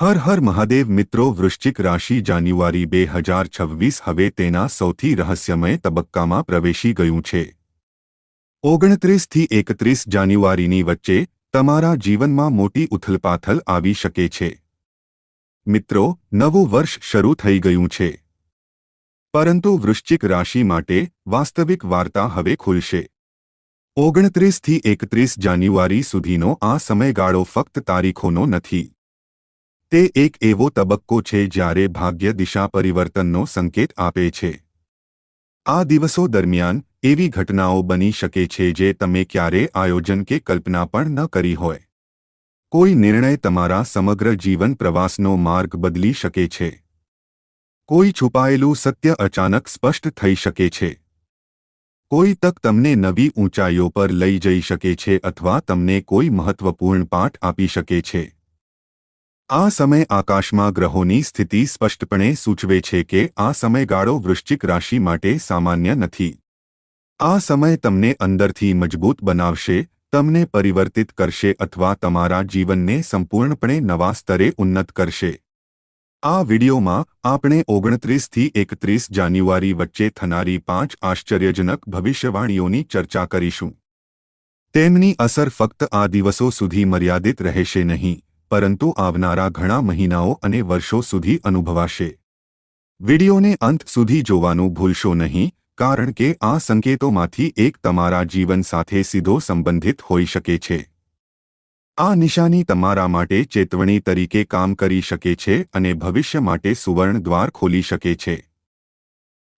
હર હર મહાદેવ મિત્રો, વૃશ્ચિક રાશિ જાન્યુઆરી બે હજાર છવ્વીસ હવે તેના સૌથી રહસ્યમય તબક્કામાં પ્રવેશી ગયું છે. ઓગણત્રીસથી એકત્રીસ જાન્યુઆરીની વચ્ચે તમારા જીવનમાં મોટી ઉથલપાથલ આવી શકે છે. મિત્રો, નવું વર્ષ શરૂ થઈ ગયું છે. પરંતુ વૃશ્ચિક રાશિ માટે વાસ્તવિક વાર્તા હવે ખુલશે. ઓગણત્રીસથી એકત્રીસ જાન્યુઆરી સુધીનો આ સમયગાળો ફક્ત તારીખોનો નથી. તે એક એવો તબક્કો છે જ્યારે ભાગ્ય દિશા પરિવર્તનનો સંકેત આપે છે. આ દિવસો દરમિયાન એવી ઘટનાઓ બની શકે છે જે તમે ક્યારે આયોજન કે કલ્પના પણ ન કરી હોય. કોઈ નિર્ણય તમારા સમગ્ર જીવન પ્રવાસનો માર્ગ બદલી શકે છે. કોઈ છુપાયેલું સત્ય અચાનક સ્પષ્ટ થઈ શકે છે. કોઈ તક તમને નવી ઊંચાઈઓ પર લઈ જઈ શકે છે અથવા તમને કોઈ મહત્વપૂર્ણ પાઠ આપી શકે છે. આ સમય આકાશમાં ગ્રહોની સ્થિતિ સ્પષ્ટપણે સૂચવે છે કે આ સમયગાળો વૃશ્ચિક રાશિ માટે સામાન્ય નથી. આ સમય તમને અંદરથી મજબૂત બનાવશે, તમને પરિવર્તિત કરશે અથવા તમારા જીવનને સંપૂર્ણપણે નવા સ્તરે ઉન્નત કરશે. આ વિડિયોમાં આપણે ઓગણત્રીસથી એકત્રીસ જાન્યુઆરી વચ્ચે થનારી પાંચ આશ્ચર્યજનક ભવિષ્યવાણીઓની ચર્ચા કરીશું. તેમની અસર ફક્ત આ દિવસો સુધી મર્યાદિત રહેશે નહીં. પરંતુ આવનારા ઘણા મહિનાઓ અને વર્ષો સુધી અનુભવાશે. વિડિયોને અંત સુધી જોવાનું ભૂલશો નહીં, કારણ કે આ સંકેતોમાંથી એક તમારા જીવન સાથે સીધો સંબંધિત હોઈ શકે છે. આ નિશાની તમારા માટે ચેતવણી તરીકે કામ કરી શકે છે અને ભવિષ્ય માટે સુવર્ણ દ્વાર ખોલી શકે છે.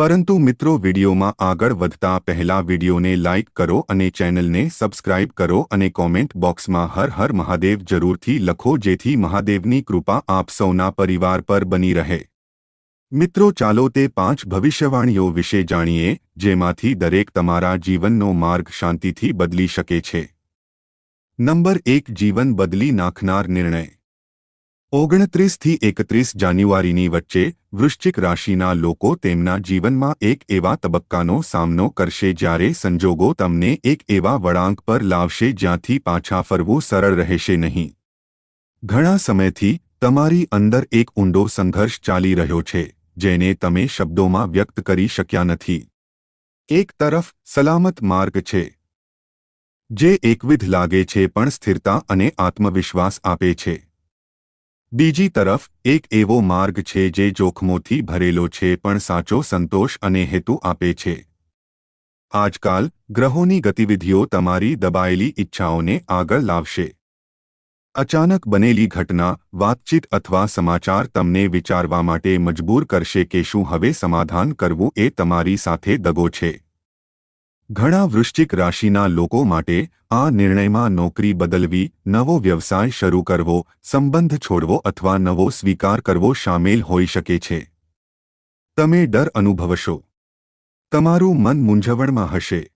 પરંતુ મિત્રો વિડીયોમાં આગળ વધતા પહેલા વિડીયોને લાઇક કરો અને ચેનલને સબસ્ક્રાઇબ કરો અને કોમેન્ટ બોક્સમાં હર હર મહાદેવ જરૂરથી લખો જેથી મહાદેવની કૃપા આપ સૌના પરિવાર પર બની રહે. મિત્રો ચાલો તે પાંચ ભવિષ્યવાણીઓ વિશે જાણીએ, જેમાંથી દરેક તમારા જીવનનો માર્ગ શાંતિથી બદલી શકે છે. નંબર એક, જીવન બદલી નાખનાર નિર્ણય. ઓગણત્રીસથી એકત્રીસ જાન્યુઆરીની વચ્ચે વૃશ્ચિક રાશિના લોકો તેમના જીવનમાં એક એવા તબક્કાનો સામનો કરશે જ્યારે સંજોગો તમને એક એવા વળાંક પર લાવશે જ્યાંથી પાછા ફરવું સરળ રહેશે નહીં. ઘણા સમયથી તમારી અંદર એક ઊંડો સંઘર્ષ ચાલી રહ્યો છે, જેને તમે શબ્દોમાં વ્યક્ત કરી શક્યા નથી. એક તરફ સલામત માર્ગ છે, જે એકવિધ લાગે છે પણ સ્થિરતા અને આત્મવિશ્વાસ આપે છે. બીજી તરફ, એક એવો માર્ગ છે જે જોખમોથી ભરેલો છે પણ સાચો સંતોષ અને હેતુ આપે છે. આજકાલ, ગ્રહોની ગતિવિધિઓ તમારી દબાયેલી ઈચ્છાઓને આગળ લાવશે. અચાનક બનેલી ઘટના, વાતચીત અથવા સમાચાર તમને વિચારવા માટે મજબૂર કરશે કે શું હવે સમાધાન કરવું એ તમારી સાથે દગો છે. ઘણા વૃશ્ચિક રાશિના લોકો માટે આ નિર્ણયમાં નોકરી બદલવી, નવો વ્યવસાય શરૂ કરવો, સંબંધ છોડવો અથવા નવો સ્વીકાર કરવો સામેલ હોઈ શકે છે. તમે ડર અનુભવશો. તમારું મન મૂંઝવણમાં હશે.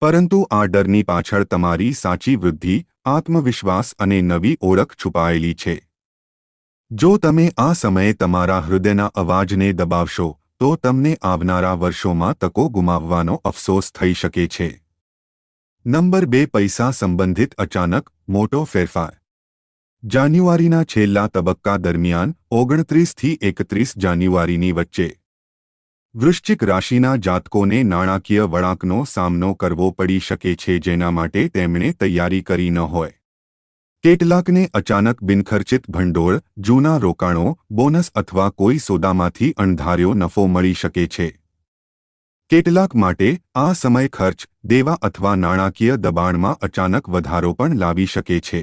પરંતુ આ ડરની પાછળ તમારી સાચી વૃદ્ધિ, આત્મવિશ્વાસ અને નવી ઓળખ છુપાયેલી છે. જો તમે આ સમયે તમારા હૃદયના અવાજને દબાવશો તો તમને આવનારા વર્ષોમાં તકો ગુમાવવાનો અફસોસ થઈ શકે છે. નંબર બે, પૈસા સંબંધિત અચાનક મોટો ફેરફાર. જાન્યુઆરીના છેલ્લા તબક્કા દરમિયાન ઓગણત્રીસથી એકત્રીસ જાન્યુઆરીની વચ્ચે વૃશ્ચિક રાશિના જાતકોને નાણાકીય વળાંકનો સામનો કરવો પડી શકે છે જેના માટે તેમણે તૈયારી કરી ન હોય. કેટલાકને અચાનક બિનખર્ચિત ભંડોળ, જૂના રોકાણો, બોનસ અથવા કોઈ સોદામાંથી અણધાર્યો નફો મળી શકે છે. કેટલાક માટે આ સમય ખર્ચ, દેવા અથવા નાણાકીય દબાણમાં અચાનક વધારો પણ લાવી શકે છે.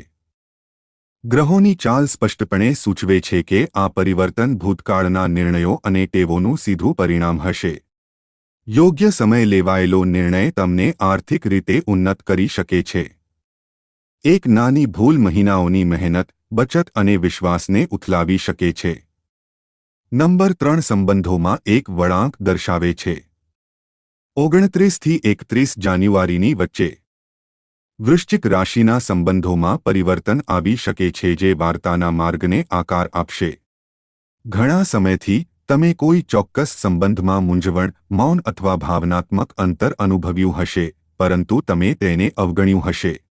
ગ્રહોની ચાલ સ્પષ્ટપણે સૂચવે છે કે આ પરિવર્તન ભૂતકાળના નિર્ણયો અને ટેવોનું સીધું પરિણામ હશે. યોગ્ય સમય લેવાયેલો નિર્ણય તમને આર્થિક રીતે ઉન્નત કરી શકે છે. એક નાની ભૂલ મહિનાઓની મહેનત, બચત અને વિશ્વાસને ઉથલાવી શકે છે. નંબર ત્રણ સંબંધોમાં એક વળાંક દર્શાવે છે. ઓગણત્રીસથી એકત્રીસ જાન્યુઆરીની વચ્ચે. વૃશ્ચિક રાશિના સંબંધોમાં પરિવર્તન આવી શકે છે જે વાર્તાના માર્ગને આકાર આપશે. ઘણા સમયથી, તમે કોઈ ચોક્કસ સંબંધમાં મૂંઝવણ, મૌન અથવા ભાવનાત્મક અંતર અનુભવ્યું હશે, પરંતુ તમે તેને અવગણ્યું હશે.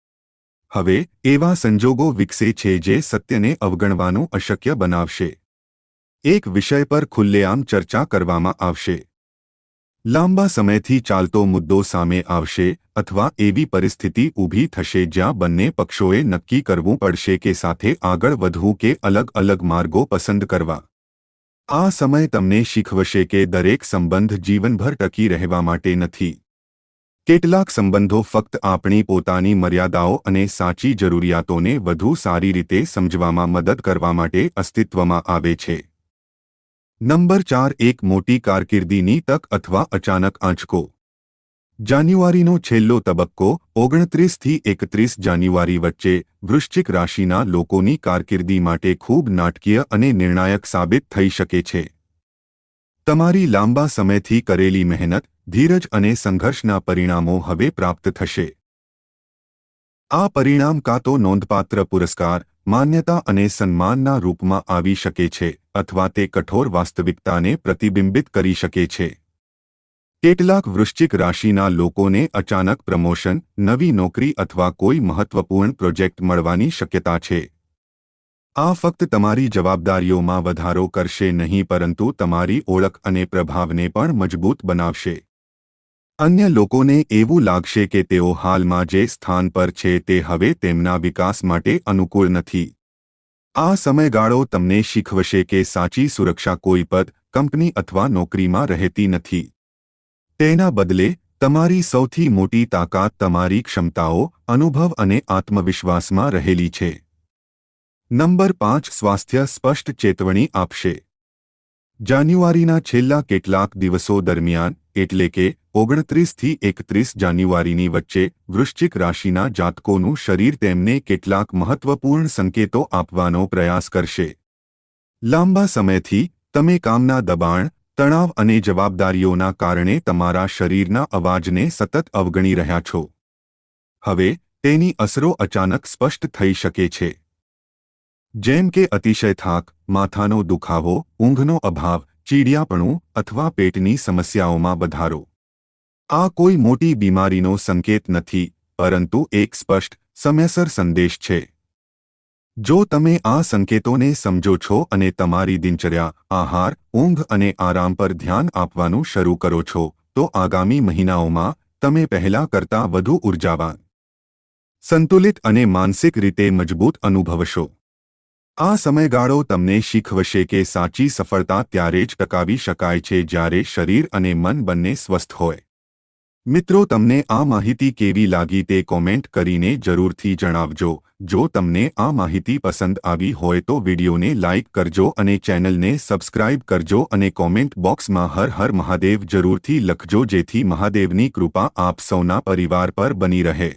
હવે, એવા સંજોગો વિકસે છે જે સત્યને અવગણવાનું અશક્ય બનાવશે. એક વિષય પર ખુલ્લેઆમ ચર્ચા કરવામાં આવશે. લાંબા સમયથી ચાલતો મુદ્દો સામે આવશે અથવા એવી પરિસ્થિતિ ઊભી થશે જ્યાં બંને પક્ષોએ નક્કી કરવું પડશે કે સાથે આગળ વધવું કે અલગ અલગ માર્ગો પસંદ કરવા. આ સમય તમને શીખવશે કે દરેક સંબંધ જીવનભર ટકી રહેવા માટે નથી. કેટલાક સંબંધો ફક્ત આપણી પોતાની મર્યાદાઓ અને સાચી જરૂરિયાતોને વધુ સારી રીતે સમજવામાં મદદ કરવા માટે અસ્તિત્વમાં આવે છે. નંબર ચાર, એક મોટી કારકિર્દીની તક અથવા અચાનક આંચકો. જાન્યુઆરીનો છેલ્લો તબક્કો ઓગણત્રીસથી એકત્રીસ જાન્યુઆરી વચ્ચે વૃશ્ચિક રાશિના લોકોની કારકિર્દી માટે ખૂબ નાટકીય અને નિર્ણાયક સાબિત થઈ શકે છે. તમારી લાંબા સમયથી કરેલી મહેનત ધીરજ અને સંઘર્ષના પરિણામો હવે પ્રાપ્ત થશે. આ પરિણામ કાં તો નોંધપાત્ર પુરસ્કાર, માન્યતા અને સન્માનના રૂપમાં આવી શકે છે, અથવા તે કઠોર વાસ્તવિકતાને પ્રતિબિંબિત કરી શકે છે. કેટલાક વૃશ્ચિક રાશિના લોકોને અચાનક પ્રમોશન, નવી નોકરી અથવા કોઈ મહત્વપૂર્ણ પ્રોજેક્ટ મળવાની શક્યતા છે. આ ફક્ત તમારી જવાબદારીઓમાં વધારો કરશે નહીં, પરંતુ તમારી ઓળખ અને પ્રભાવને પણ મજબૂત બનાવશે. અન્ય લોકોને એવું લાગશે કે તેઓ હાલમાં જે સ્થાન પર છે તે હવે તેમના વિકાસ માટે અનુકૂળ નથી. આ સમયગાળો તમને શીખવશે કે સાચી સુરક્ષા કોઈ પદ, કંપની અથવા નોકરીમાં રહેતી નથી. તેના બદલે, તમારી સૌથી મોટી તાકાત તમારી ક્ષમતાઓ, અનુભવ અને આત્મવિશ્વાસમાં રહેલી છે. નંબર પાંચ, સ્વાસ્થ્ય સ્પષ્ટ ચેતવણી આપશે. જાન્યુઆરીના છેલ્લા કેટલાક દિવસો દરમિયાન એટલે કે ઓગણત્રીસથી એકત્રીસ જાન્યુઆરીની વચ્ચે વૃશ્ચિક રાશિના જાતકોનું શરીર તેમને કેટલાક મહત્વપૂર્ણ સંકેતો આપવાનો પ્રયાસ કરશે. લાંબા સમયથી તમે કામના દબાણ, તણાવ અને જવાબદારીઓના કારણે તમારા શરીરના અવાજને સતત અવગણી રહ્યા છો. હવે, તેની અસરો અચાનક સ્પષ્ટ થઈ શકે છે. જેમ કે અતિશય થાક, માથાનો દુખાવો, ઊંઘનો અભાવ ચીડિયાપણું અથવા પેટની સમસ્યાઓમાં વધારો. આ કોઈ મોટી બીમારીનો સંકેત નથી, પરંતુ એક સ્પષ્ટ, સમયસર સંદેશ છે. જો તમે આ સંકેતોને સમજો છો અને તમારી દિનચર્યા, આહાર, ઊંઘ અને આરામ પર ધ્યાન આપવાનું શરૂ કરો છો, તો આગામી મહિનાઓમાં તમે પહેલા કરતાં વધુ ઉર્જાવાન, સંતુલિત અને માનસિક રીતે મજબૂત અનુભવશો. આ સમયગાળો તમને શીખવશે કે સાચી સફળતા ત્યારે જ ટકાવી શકાય છે જ્યારે શરીર અને મન બંને સ્વસ્થ હોય. મિત્રો, તમને આ માહિતી કેવી લાગી તે કોમેન્ટ કરીને જરૂરથી જણાવજો. જો તમને આ માહિતી પસંદ આવી હોય તો વિડીયોને લાઇક કરજો અને ચેનલને સબસ્ક્રાઇબ કરજો અને કોમેન્ટ બોક્સમાં હર હર મહાદેવ જરૂરથી લખજો જેથી મહાદેવની કૃપા આપ સૌના પરિવાર પર બની રહે.